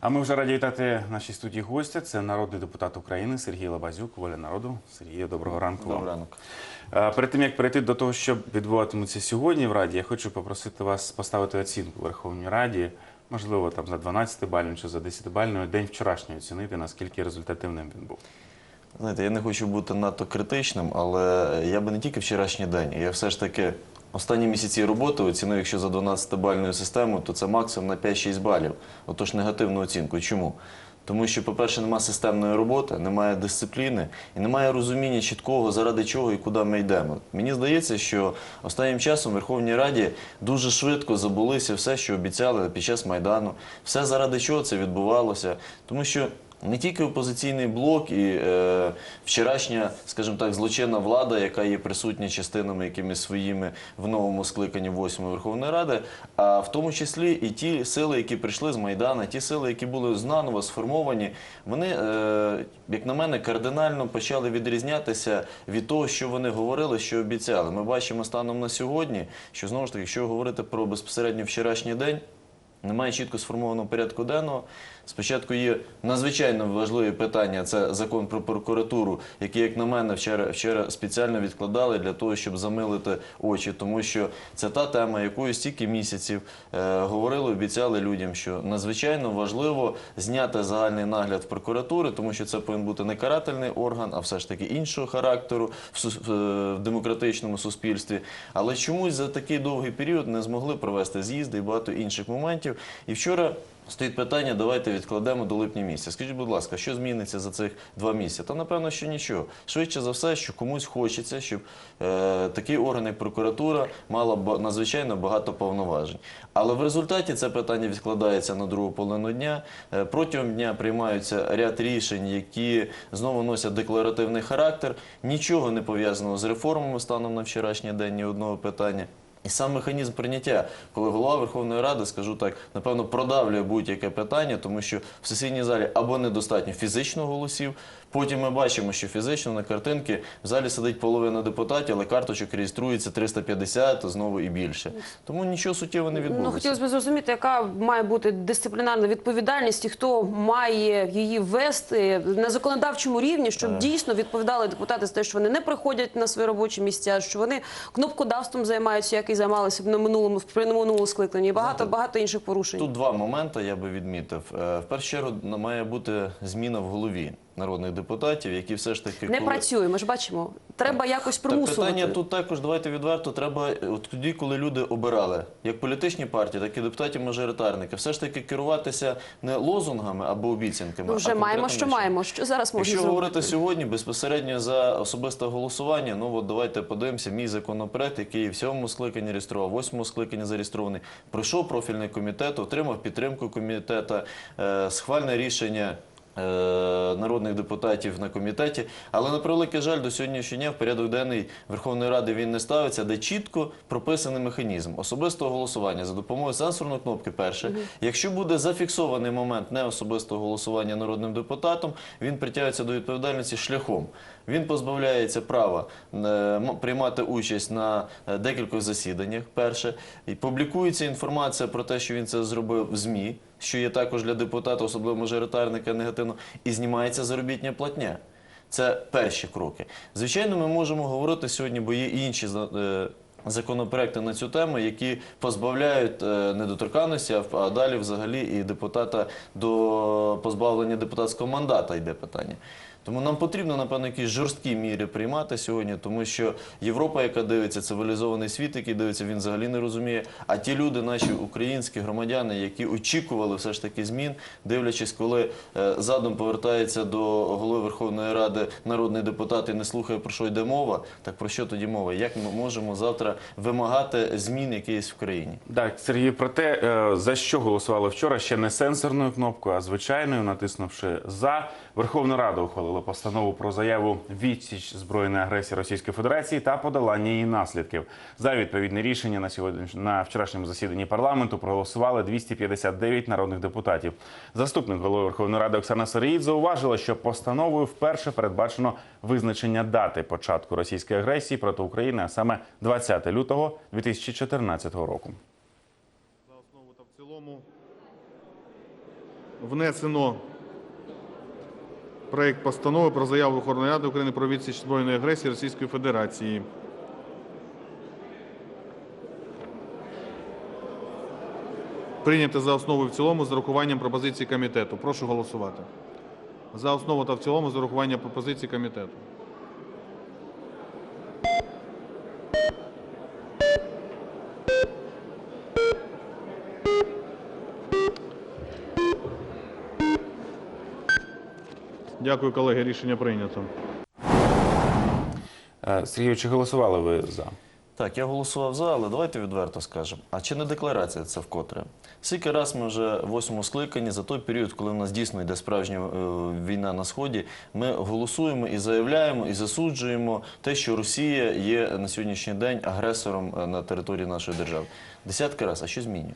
А ми вже раді вітати нашій студії гостя. Це народний депутат України Сергій Лабазюк, воля народу. Сергію, доброго ранку. Добрий ранок. Е, Перед тим як перейти до того, що відбуватиметься сьогодні в Раді, я хочу попросити вас поставити оцінку Верховній Раді, можливо, там за 12 бальною чи за 10 бальною день вчорашній оцінити, наскільки результативним він був. Знаєте, я не хочу бути надто критичним, але я би не тільки вчорашній день, я все ж таки останні місяці роботи оцінив, якщо за 12-бальною системою, то це максимум на 5-6 балів. Отож негативну оцінку. Чому? Тому що, по-перше, немає системної роботи, немає дисципліни і немає розуміння чіткого, заради чого і куди ми йдемо. Мені здається, що останнім часом в Верховній Раді дуже швидко забулися все, що обіцяли під час Майдану, все заради чого це відбувалося. Тому що не тільки опозиційний блок і е, вчорашня, скажімо так, злочинна влада, яка є присутня частинами якимись своїми в новому скликанні 8 Верховної Ради, а в тому числі і ті сили, які прийшли з Майдана, ті сили, які були знаново сформовані, вони, е, як на мене, кардинально почали відрізнятися від того, що вони говорили, що обіцяли. Ми бачимо станом на сьогодні, що знову ж таки, якщо говорити про безпосередньо вчорашній день. Немає чітко сформованого порядку денного. Спочатку є надзвичайно важливі питання. Це закон про прокуратуру, який, як на мене, вчора, вчора спеціально відкладали для того, щоб замилити очі, тому що це та тема, якою стільки місяців е, говорили, обіцяли людям, що надзвичайно важливо зняти загальний нагляд прокуратури, тому що це повинен бути не карательний орган, а все ж таки іншого характеру в, сус- в демократичному суспільстві. Але чомусь за такий довгий період не змогли провести з'їзди і багато інших моментів. І вчора стоїть питання: давайте відкладемо до липня місяця. Скажіть, будь ласка, що зміниться за цих два місяці? Та напевно, що нічого. Швидше за все, що комусь хочеться, щоб е, такий орган, як прокуратура, мала надзвичайно багато повноважень. Але в результаті це питання відкладається на другу половину дня. Е, протягом дня приймаються ряд рішень, які знову носять декларативний характер. Нічого не пов'язаного з реформами станом на вчорашній день, ні одного питання. І сам механізм прийняття, коли голова Верховної Ради, скажу так, напевно, продавлює будь-яке питання, тому що в сесійній залі або недостатньо фізично голосів. Потім ми бачимо, що фізично на картинки в залі сидить половина депутатів, але карточок реєструється 350, знову і більше. Тому нічого суттєво не відбулося. Ну, хотілося б зрозуміти, яка має бути дисциплінарна відповідальність і хто має її ввести на законодавчому рівні, щоб дійсно відповідали депутати за те, що вони не приходять на свої робочі місця, що вони кнопкодавством займаються, як і займалися на минулому при минулому скликанні, багато багато інших порушень. Тут два моменти я би відмітив. Е, В першу чергу має бути зміна в голові народних депутатів, які все ж таки Не коли- працює, ми ж бачимо. Треба якось Так примусувати. питання тут також, давайте відверто, треба от тоді, коли люди обирали як політичні партії, так і депутатів-мажоритарників, все ж таки керуватися не лозунгами або обіцянками. Ну, а вже маємо, що маємо. Що зараз можна Якщо говорити сьогодні безпосередньо за особисте голосування, ну от давайте подивимося. Мій законопроект, який в сьомому скликанні реєстрував, в восьмому скликанні зареєстрований, пройшов профільний комітет, отримав підтримку комітету, е, схвальне рішення. Е, Народних депутатів на комітеті, але на превеликий жаль, до сьогоднішнього дня в порядок денний Верховної Ради він не ставиться, де чітко прописаний механізм особистого голосування за допомогою сенсорної кнопки. Перше, якщо буде зафіксований момент неособистого голосування народним депутатом, він притягується до відповідальності шляхом. Він позбавляється права е, приймати участь на е, декількох засіданнях. Перше, і публікується інформація про те, що він це зробив в ЗМІ, що є також для депутата, особливо мажоритарника, негативно, і знімається заробітня платня. Це перші кроки. Звичайно, ми можемо говорити сьогодні, бо є інші е, законопроекти на цю тему, які позбавляють е, недоторканності, а а далі взагалі і депутата до позбавлення депутатського мандата йде питання. Тому нам потрібно, напевно, якісь жорсткі міри приймати сьогодні, тому що Європа, яка дивиться, цивілізований світ, який дивиться, він взагалі не розуміє. А ті люди, наші українські громадяни, які очікували все ж таки змін, дивлячись, коли е, задум повертається до голови Верховної Ради народний депутат і не слухає про що йде мова, так про що тоді мова? Як ми можемо завтра вимагати змін якісь в країні? Так, Сергій, про те, е, за що голосували вчора, ще не сенсорною кнопкою, а звичайною, натиснувши за. Верховна Рада ухвалила постанову про заяву відсіч збройної агресії Російської Федерації та подолання її наслідків. За відповідне рішення на сьогодні на вчорашньому засіданні парламенту проголосували 259 народних депутатів. Заступник голови Верховної Ради Оксана Саріїд зауважила, що постановою вперше передбачено визначення дати початку російської агресії проти України, а саме 20 лютого 2014 року. За основу та в цілому. внесено проект постанови про заяву Верховної Ради України про відсіч збройної агресії Російської Федерації. Прийняти за основу і в цілому з урахуванням пропозицій комітету. Прошу голосувати. За основу та в цілому з урахуванням пропозицій комітету. Дякую, колеги. Рішення прийнято. Е, Сергію, чи голосували ви за? Так, я голосував за, але давайте відверто скажемо. А чи не декларація це вкотре? Скільки раз ми вже в восьмому скликанні за той період, коли в нас дійсно йде справжня е, війна на сході, ми голосуємо і заявляємо, і засуджуємо те, що Росія є на сьогоднішній день агресором е, на території нашої держави. Десятки разів, а що змінює?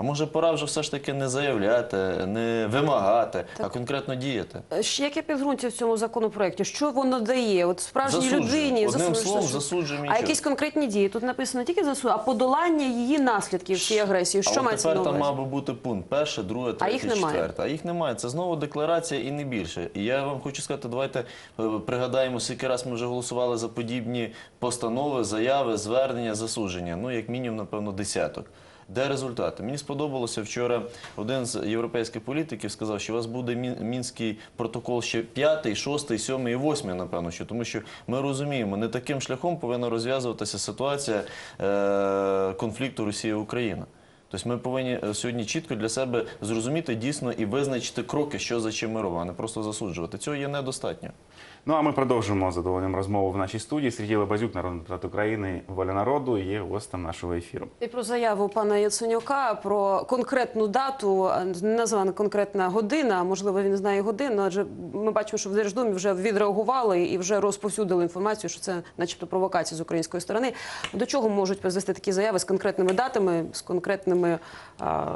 А може пора вже все ж таки не заявляти, не вимагати, а конкретно діяти? Е, ще Яке підґрунтя в цьому законопроекті? Що воно дає? От справжній людині Одним засуджуємо. словом, засуджуємо і А якісь конкретні дії? Тут написано не тільки засудження, а подолання її наслідків цієї агресії. Що а от мається на тепер там увазі? мав би бути пункт перше, друге, третє, їх немає? четверте. А їх немає. Це знову декларація і не більше. І я вам хочу сказати, давайте е, пригадаємо, скільки раз ми вже голосували за подібні постанови, заяви, звернення, засудження. Ну, як мінімум, напевно, десяток. Де результати? Мені сподобалося вчора. Один з європейських політиків сказав, що у вас буде мінський протокол ще п'ятий, шостий, сьомий і восьмий, напевно, що тому що ми розуміємо, не таким шляхом повинна розв'язуватися ситуація е- конфлікту Росія-Україна. Тобто ми повинні е, сьогодні чітко для себе зрозуміти дійсно і визначити кроки, що за чим ми робимо, а не просто засуджувати. Цього є недостатньо. Ну а ми продовжимо задоволенням розмову в нашій студії. Сергій Лебазюк, народний депутат України, воля народу, є гостем нашого ефіру. І про заяву пана Яценюка про конкретну дату, не названа конкретна година. Можливо, він знає годину, адже ми бачимо, що в Держдумі вже відреагували і вже розповсюдили інформацію, що це, начебто, провокація з української сторони. До чого можуть призвести такі заяви з конкретними датами, з конкретними а,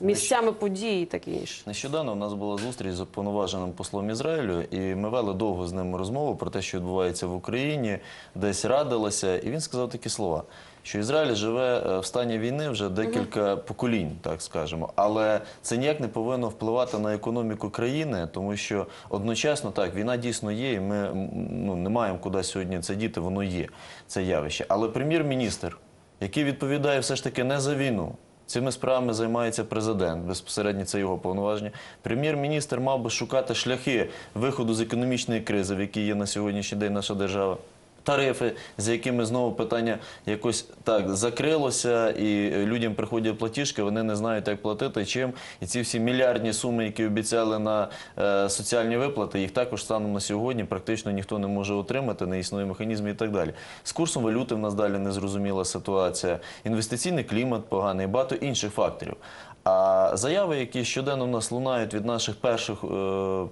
місцями подій і таке інше? Нещодавно у нас була зустріч з уповноваженим послом Ізраїлю, і ми вели довго з ним розмову про те, що відбувається в Україні, десь радилися, і він сказав такі слова. Що Ізраїль живе е, в стані війни вже декілька поколінь, так скажемо, але це ніяк не повинно впливати на економіку країни, тому що одночасно так війна дійсно є, і ми ну, не маємо куди сьогодні це діти, воно є це явище. Але прем'єр-міністр, який відповідає все ж таки не за війну, Цими справами займається президент, безпосередньо це його повноваження. Прем'єр-міністр мав би шукати шляхи виходу з економічної кризи, в якій є на сьогоднішній день наша держава. Тарифи, з якими знову питання якось так закрилося, і людям приходять платіжки, вони не знають, як платити, чим. І ці всі мільярдні суми, які обіцяли на е, соціальні виплати, їх також станом на сьогодні практично ніхто не може отримати, не існує механізмів і так далі. З курсом валюти в нас далі незрозуміла ситуація, інвестиційний клімат поганий, багато інших факторів. А заяви, які щоденно в нас лунають від наших перших. Е,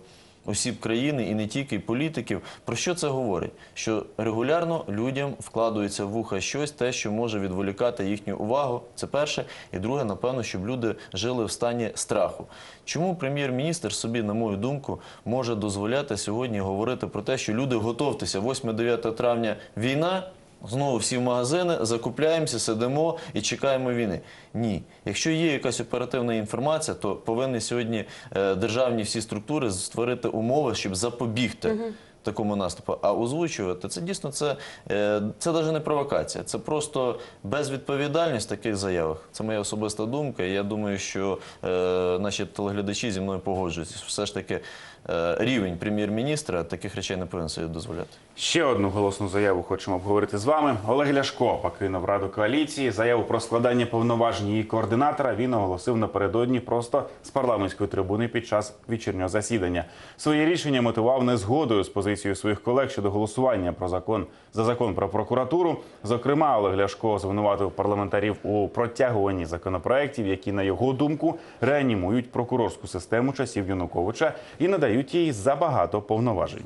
осіб країни і не тільки політиків. Про що це говорить? Що регулярно людям вкладується в вуха щось, те, що може відволікати їхню увагу. Це перше. І друге, напевно, щоб люди жили в стані страху. Чому прем'єр-міністр собі, на мою думку, може дозволяти сьогодні говорити про те, що люди готовтеся 8-9 травня війна. Знову всі в магазини, закупляємося, сидимо і чекаємо війни. Ні. Якщо є якась оперативна інформація, то повинні сьогодні е, державні всі структури створити умови, щоб запобігти такому наступу. А озвучувати це дійсно це, е, це навіть не провокація, це просто безвідповідальність в таких заявах. Це моя особиста думка. І я думаю, що е, наші телеглядачі зі мною погоджуються. Все ж таки рівень прем'єр-міністра таких речей не повинен собі дозволяти. Ще одну голосну заяву хочемо обговорити з вами. Олег Ляшко покинув раду коаліції. Заяву про складання повноважень її координатора він оголосив напередодні просто з парламентської трибуни під час вечірнього засідання. Своє рішення мотивував незгодою з позицією своїх колег щодо голосування про закон за закон про прокуратуру. Зокрема, Олег Ляшко звинуватив парламентарів у протягуванні законопроєктів, які на його думку реанімують прокурорську систему часів Януковича і надають їй забагато повноважень.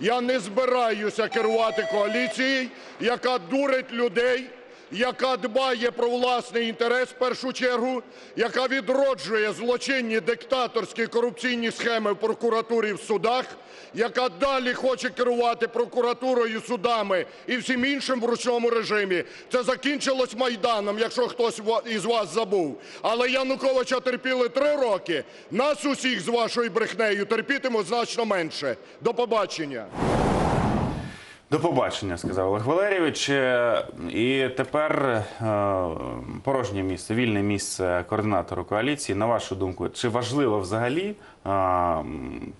Я не збираюся керувати коаліцією, яка дурить людей яка дбає про власний інтерес в першу чергу, яка відроджує злочинні диктаторські корупційні схеми в прокуратурі в судах, яка далі хоче керувати прокуратурою, судами і всім іншим в ручному режимі. Це закінчилось Майданом, якщо хтось із вас забув. Але Януковича терпіли три роки. Нас усіх з вашою брехнею терпітимуть значно менше. До побачення. До побачення, сказав Олег Валерійович. Е, І тепер е, порожнє місце, вільне місце координатору коаліції. На вашу думку, чи важлива взагалі е,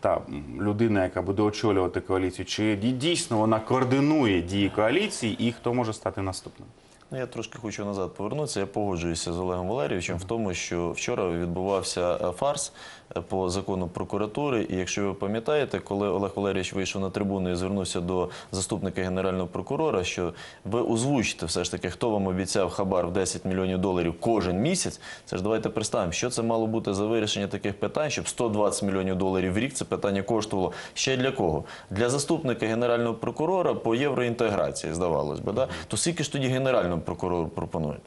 та людина, яка буде очолювати коаліцію, чи дійсно вона координує дії коаліції, і хто може стати наступним? Ну, я трошки хочу назад повернутися. Я погоджуюся з Олегом Валерійовичем в тому, що вчора відбувався е, фарс е, по закону прокуратури. І якщо ви пам'ятаєте, коли Олег Валерійович вийшов на трибуну і звернувся до заступника генерального прокурора, що ви озвучите все ж таки, хто вам обіцяв хабар в 10 мільйонів доларів кожен місяць. Це ж давайте представимо, що це мало бути за вирішення таких питань, щоб 120 мільйонів доларів в рік це питання коштувало ще для кого? Для заступника генерального прокурора по євроінтеграції, здавалось би, да? То скільки ж тоді генеральному прокурору пропонують?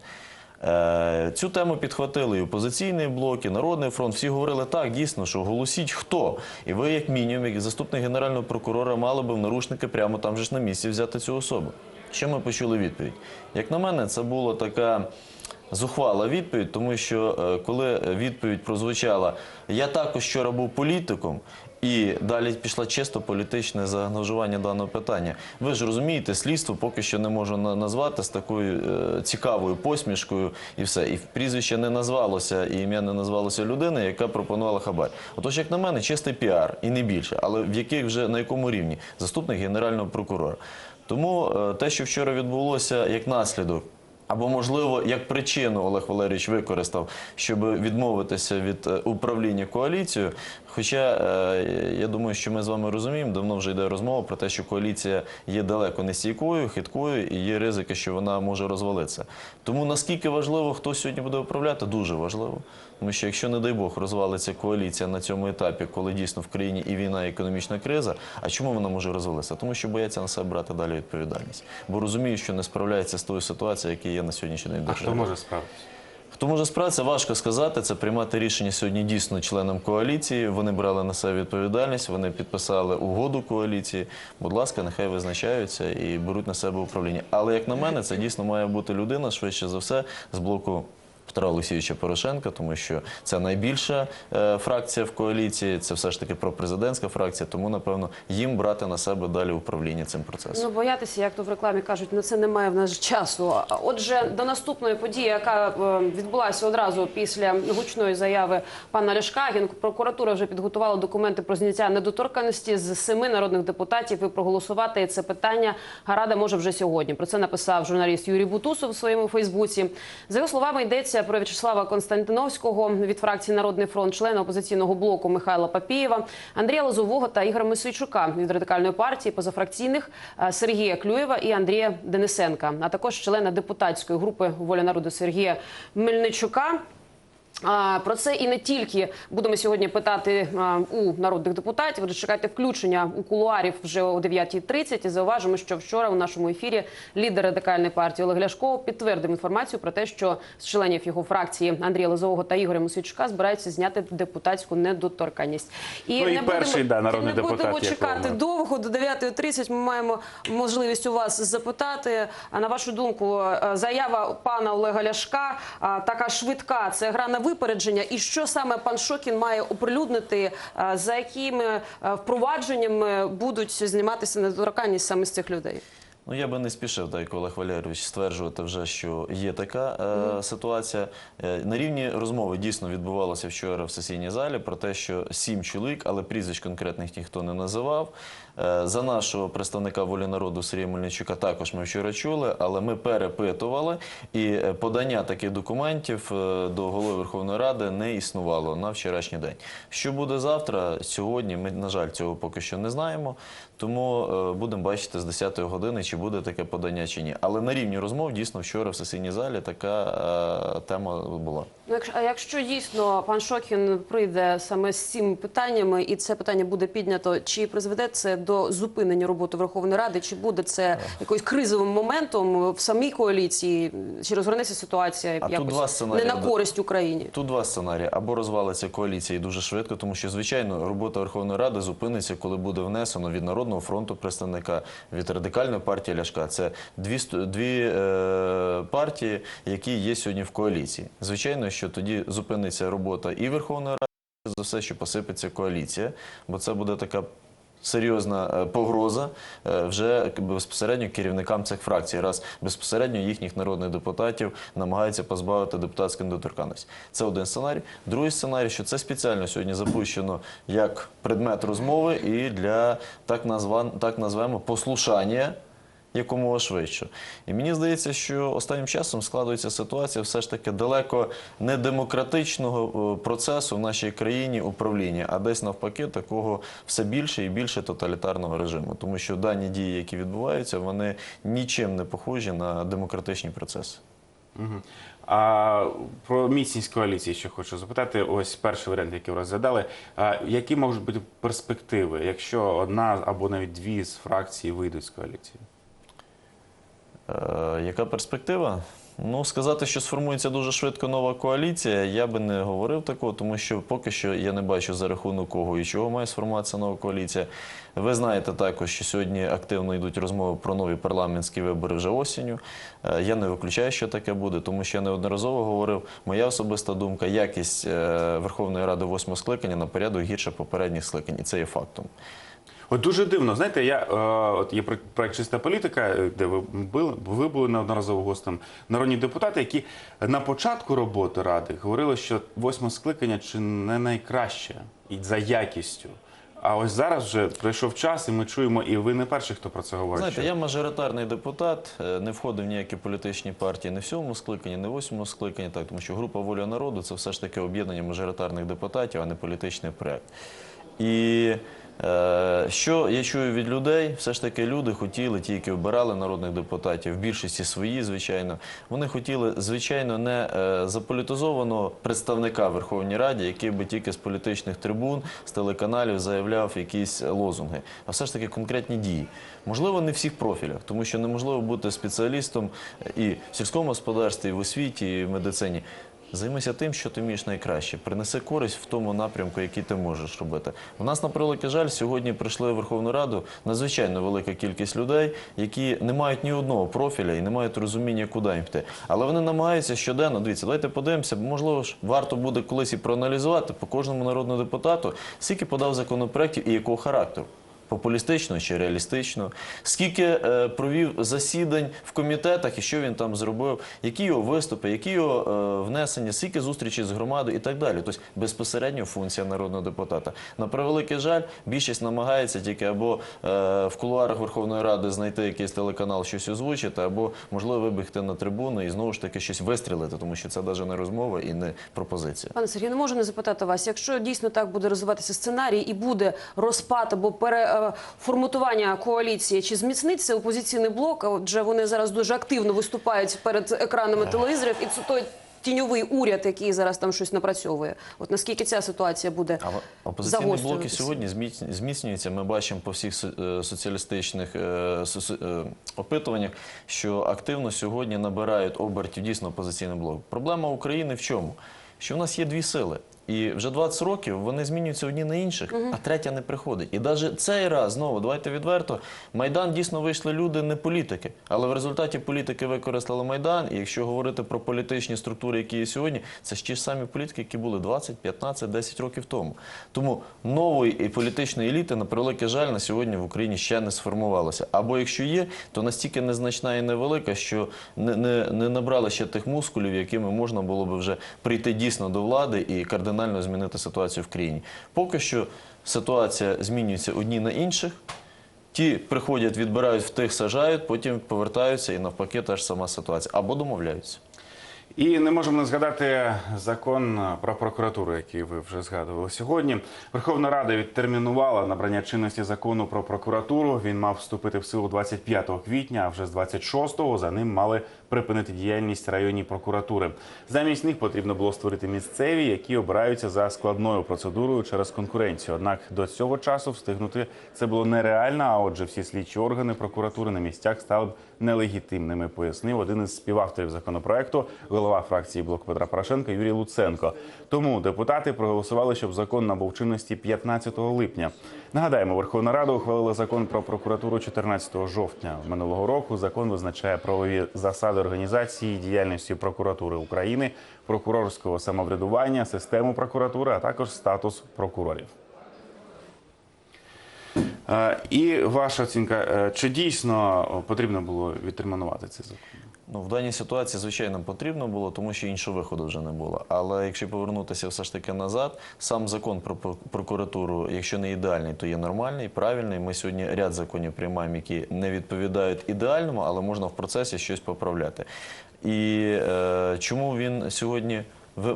Е, Цю тему підхватили і опозиційний блок, і Народний фронт. Всі говорили так, дійсно, що голосіть хто. І ви, як мінімум, як заступник генерального прокурора, мали би в наручники прямо там же ж на місці взяти цю особу. Що ми почули відповідь? Як на мене, це була така зухвала відповідь, тому що е, коли відповідь прозвучала Я також вчора був політиком. І далі пішла чисто політичне заангажування даного питання. Ви ж розумієте, слідство поки що не можу назвати з такою е, цікавою посмішкою і все. І прізвище не назвалося, і ім'я не назвалося людини, яка пропонувала хабар. Отож, як на мене, чистий піар і не більше, але в яких вже на якому рівні заступник генерального прокурора. Тому е, те, що вчора відбулося як наслідок. Або, можливо, як причину Олег Валерійович використав, щоб відмовитися від е, управління коаліцією. Хоча е, я думаю, що ми з вами розуміємо, давно вже йде розмова про те, що коаліція є далеко не стійкою, хиткою, і є ризики, що вона може розвалитися. Тому наскільки важливо, хто сьогодні буде управляти, дуже важливо. Тому що якщо, не дай Бог, розвалиться коаліція на цьому етапі, коли дійсно в країні і війна, і економічна криза, а чому вона може розвалитися? Тому що бояться на себе брати далі відповідальність. Бо розуміють, що не справляється з тою ситуацією, яка є на сьогоднішній день в А хто може справитися? Хто може справитися, важко сказати. Це приймати рішення сьогодні дійсно членам коаліції. Вони брали на себе відповідальність, вони підписали угоду коаліції. Будь ласка, нехай визначаються і беруть на себе управління. Але як на мене, це дійсно має бути людина швидше за все з блоку. Петра Олексійовича Порошенка, тому що це найбільша е, фракція в коаліції, це все ж таки пропрезидентська фракція, тому напевно їм брати на себе далі управління цим процесом. Ну, боятися, як то в рекламі кажуть, на це немає в нас часу. Отже, до наступної події, яка е, відбулася одразу після гучної заяви пана Ляшка, Генпрокуратура вже підготувала документи про зняття недоторканості з семи народних депутатів і проголосувати це питання Рада може вже сьогодні. Про це написав журналіст Юрій Бутусов у своєму Фейсбуці. За його словами, йдеться про В'ячеслава Константиновського від фракції Народний фронт, члена опозиційного блоку Михайла Папієва, Андрія Лозового та Ігоря Мисойчука від радикальної партії позафракційних е, Сергія Клюєва і Андрія Денисенка, а також члена депутатської групи Воля народу Сергія Мельничука. Про це і не тільки будемо сьогодні питати у народних депутатів. Отже, чекайте включення у кулуарів вже о 9.30. І зауважимо, що вчора у нашому ефірі лідер радикальної партії Олег Ляшко підтвердив інформацію про те, що з членів його фракції Андрія Лозового та Ігоря Мосійчука збираються зняти депутатську недоторканність. Ну, і перший, да, народний не депутат, будемо чекати довго до 9.30 ми маємо можливість у вас запитати. А на вашу думку, е, заява пана Олега Ляшка така швидка. Це гра на випередження. І що саме пан Шокін має оприлюднити, за якими е, впровадженнями будуть зніматися недоторканність саме з цих людей? Ну, я би не спішив, так як Олег Валерійович, стверджувати вже, що є така е, ситуація. Е, на рівні розмови дійсно відбувалося вчора в сесійній залі про те, що сім чоловік, але прізвищ конкретних ніхто не називав. Е, за нашого представника волі народу Сергія Мельничука також ми вчора чули, але ми перепитували, і е, подання таких документів е, до голови Верховної Ради не існувало на вчорашній день. Що буде завтра, сьогодні, ми, на жаль, цього поки що не знаємо. Тому е, будемо бачити з 10-ї години, чи буде таке подання, чи ні. Але на рівні розмов дійсно вчора в сесійній залі така е, тема була. Ну, якщо, а якщо дійсно пан Шокін прийде саме з цими питаннями, і це питання буде піднято, чи призведе це до зупинення роботи Верховної Ради, чи буде це якоюсь кризовим моментом в самій коаліції, чи розгорнеться ситуація А якось два сценарії. не на користь Україні? Тут два сценарії. Або розвалиться коаліція і дуже швидко, тому що, звичайно, робота Верховної Ради зупиниться, коли буде внесено від Народного фронту представника, від радикальної партії Ляшка. Це дві, дві е, партії, які є сьогодні в коаліції. Звичайно, що тоді зупиниться робота і Верховної Ради, за все, що посипеться коаліція, бо це буде така. Серйозна е, погроза е, вже безпосередньо керівникам цих фракцій, раз безпосередньо їхніх народних депутатів намагаються позбавити депутатської недоторканності. Це один сценарій. Другий сценарій, що це спеціально сьогодні запущено як предмет розмови і для так назван, так назвемо послушання якомога швидше. І мені здається, що останнім часом складується ситуація все ж таки далеко не демократичного е, процесу в нашій країні управління, а десь навпаки такого все більше і більше тоталітарного режиму. Тому що дані дії, які відбуваються, вони нічим не похожі на демократичні процеси. А про міцність коаліції ще хочу запитати. Ось перший варіант, який ви розглядали. А які можуть бути перспективи, якщо одна або навіть дві з фракцій вийдуть з коаліції? Е, яка перспектива? Ну, сказати, що сформується дуже швидко нова коаліція, я би не говорив такого, тому що поки що я не бачу за рахунок кого і чого має сформуватися нова коаліція. Ви знаєте також, що сьогодні активно йдуть розмови про нові парламентські вибори вже осінню. Е, Я не виключаю, що таке буде, тому що я неодноразово говорив, моя особиста думка, якість е, Верховної Ради восьмого скликання на порядок гірше попередніх скликань, і це є фактом. От дуже дивно, знаєте, я е, от є проект чиста політика, е, де ви були, ви були неодноразово гостем. Народні депутати, які на початку роботи ради говорили, що восьме скликання чи не найкраще і за якістю. А ось зараз вже прийшов час, і ми чуємо, і ви не перший, хто про це говорить. Знаєте, я мажоритарний депутат, е, не входив в ніякі політичні партії не в сьомому скликанні, не в восьмому скликанні, так, тому що група воля народу це все ж таки об'єднання мажоритарних депутатів, а не політичний проект. І що я чую від людей, все ж таки люди хотіли, ті, які обирали народних депутатів, в більшості свої, звичайно, вони хотіли, звичайно, не е, заполітизованого представника Верховній Раді, який би тільки з політичних трибун, з телеканалів заявляв якісь лозунги, а все ж таки конкретні дії. Можливо, не в всіх профілях, тому що неможливо бути спеціалістом і в сільському господарстві, і в освіті, і в медицині. Займися тим, що ти вмієш найкраще. Принеси користь в тому напрямку, який ти можеш робити. У нас, на превеликий жаль, сьогодні прийшли в Верховну Раду надзвичайно велика кількість людей, які не мають ні одного профіля і не мають розуміння, куди їм йти. Але вони намагаються щоденно. Дивіться, давайте подивимося, можливо ж варто буде колись і проаналізувати по кожному народному депутату, скільки подав законопроєктів і якого характеру. Популістично чи реалістично, скільки е, провів засідань в комітетах і що він там зробив, які його виступи, які його е, внесення, скільки зустрічей з громадою і так далі. Тобто безпосередньо функція народного депутата. На превеликий жаль, більшість намагається тільки або е, в кулуарах Верховної Ради знайти якийсь телеканал, щось озвучити, або можливо вибігти на трибуну і знову ж таки щось вистрілити, тому що це навіть не розмова і не пропозиція. Пане Сергію, не можу не запитати вас, якщо дійсно так буде розвиватися сценарій і буде розпад або переформатування коаліції, чи зміцниться опозиційний блок? Отже, вони зараз дуже активно виступають перед екранами телевізорів, і це той тіньовий уряд, який зараз там щось напрацьовує. От наскільки ця ситуація буде А опозиційні блоки сьогодні зміц- зміцнюються. Ми бачимо по всіх е, соціалістичних е, соці- е, опитуваннях, що активно сьогодні набирають обертів дійсно опозиційний блок. Проблема України в чому? Що в нас є дві сили. І вже 20 років вони змінюються одні на інших, а третя не приходить. І навіть цей раз знову давайте відверто. Майдан дійсно вийшли люди, не політики. Але в результаті політики використали майдан. І якщо говорити про політичні структури, які є сьогодні, це ж ті ж самі політики, які були 20, 15, 10 років тому. Тому нової і політичної еліти, на превеликий жаль, на сьогодні в Україні ще не сформувалося. Або якщо є, то настільки незначна і невелика, що не, не, не набрали ще тих мускулів, якими можна було би вже прийти дійсно до влади і кардинально змінити ситуацію в країні. Поки що ситуація змінюється одні на інших. Ті приходять, відбирають в тих, сажають, потім повертаються і навпаки та ж сама ситуація. Або домовляються. І не можемо не згадати закон про прокуратуру, який ви вже згадували сьогодні. Верховна Рада відтермінувала набрання чинності закону про прокуратуру. Він мав вступити в силу 25 квітня, а вже з 26-го за ним мали припинити діяльність районні прокуратури. Замість них потрібно було створити місцеві, які обираються за складною процедурою через конкуренцію. Однак до цього часу встигнути це було нереально. А отже, всі слідчі органи прокуратури на місцях стали б нелегітимними. Пояснив один із співавторів законопроекту, голова фракції блок Петра Порошенка Юрій Луценко. Тому депутати проголосували, щоб закон набув чинності 15 липня. Нагадаємо, Верховна Рада ухвалила закон про прокуратуру 14 жовтня минулого року. Закон визначає правові засади організації діяльності прокуратури України, прокурорського самоврядування, систему прокуратури, а також статус прокурорів. Е, І ваша оцінка, е, чи дійсно потрібно було відтермінувати цей закон? Ну, в даній ситуації, звичайно, потрібно було, тому що іншого виходу вже не було. Але якщо повернутися все ж таки назад, сам закон про про- прокуратуру, якщо не ідеальний, то є нормальний, правильний. Ми сьогодні ряд законів приймаємо, які не відповідають ідеальному, але можна в процесі щось поправляти. І е, чому він сьогодні.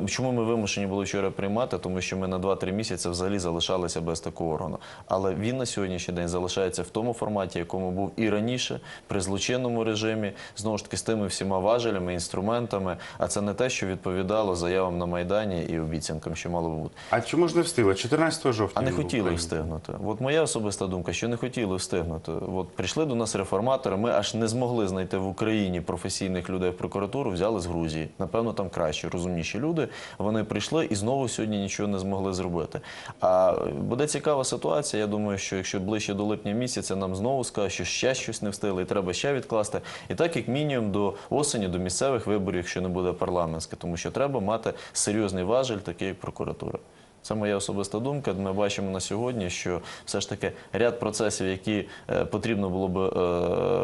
Чому ми вимушені були вчора приймати? Тому що ми на 2-3 місяці взагалі залишалися без такого органу. Але він на сьогоднішній день залишається в тому форматі, якому був і раніше, при злочинному режимі, знову ж таки з тими всіма важелями, інструментами. А це не те, що відповідало заявам на Майдані і обіцянкам, що мало би бути. А чому ж не встигли? 14 жовтня. А не хотіли встигнути. От моя особиста думка, що не хотіли встигнути. От прийшли до нас реформатори. Ми аж не змогли знайти в Україні професійних людей в прокуратуру, взяли з Грузії. Напевно, там кращі, розумніші люди. Вони прийшли і знову сьогодні нічого не змогли зробити. А буде цікава ситуація. Я думаю, що якщо ближче до липня місяця нам знову скажуть, що ще щось не встигли, і треба ще відкласти. І так як мінімум до осені, до місцевих виборів, якщо не буде парламентське, тому що треба мати серйозний важель, такий як прокуратура. Це моя особиста думка. Ми бачимо на сьогодні, що все ж таки ряд процесів, які е, потрібно було би е,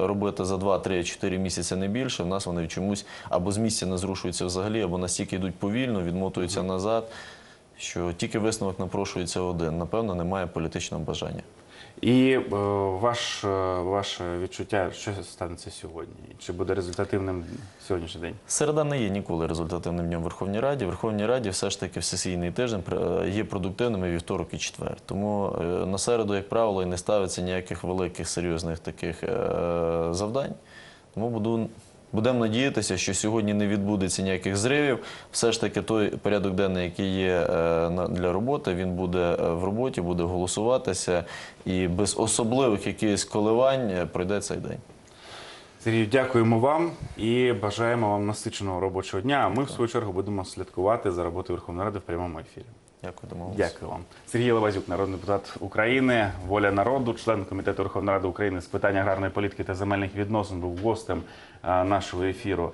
робити за 2, 3, 4 місяці не більше, в нас вони чомусь або з місця не зрушуються взагалі, або настільки йдуть повільно, відмотуються назад. Що тільки висновок напрошується один. Напевно, немає політичного бажання. І е, ваш, е, ваше відчуття, що станеться сьогодні? Чи буде результативним сьогоднішній день? Середа не є ніколи результативним днем в Верховній Раді. Верховній Раді все ж таки в сесійний тиждень е, є продуктивними вівторок і четвер. Тому на середу, як правило, і не ставиться ніяких великих серйозних таких завдань. Тому буду. Будемо надіятися, що сьогодні не відбудеться ніяких зривів. Все ж таки, той порядок денний, який є е, для роботи, він буде е, в роботі, буде голосуватися, і без особливих якихось коливань е, пройде цей день. Сергій, дякуємо вам і бажаємо вам насиченого робочого дня. А ми, в свою чергу, будемо слідкувати за роботою Верховної Ради в прямому ефірі. Дякую, домовилися. Дякую вам. Сергій Лавазюк, народний депутат України, воля народу, член комітету Верховної Ради України з питань аграрної політики та земельних відносин, був гостем а, нашого ефіру.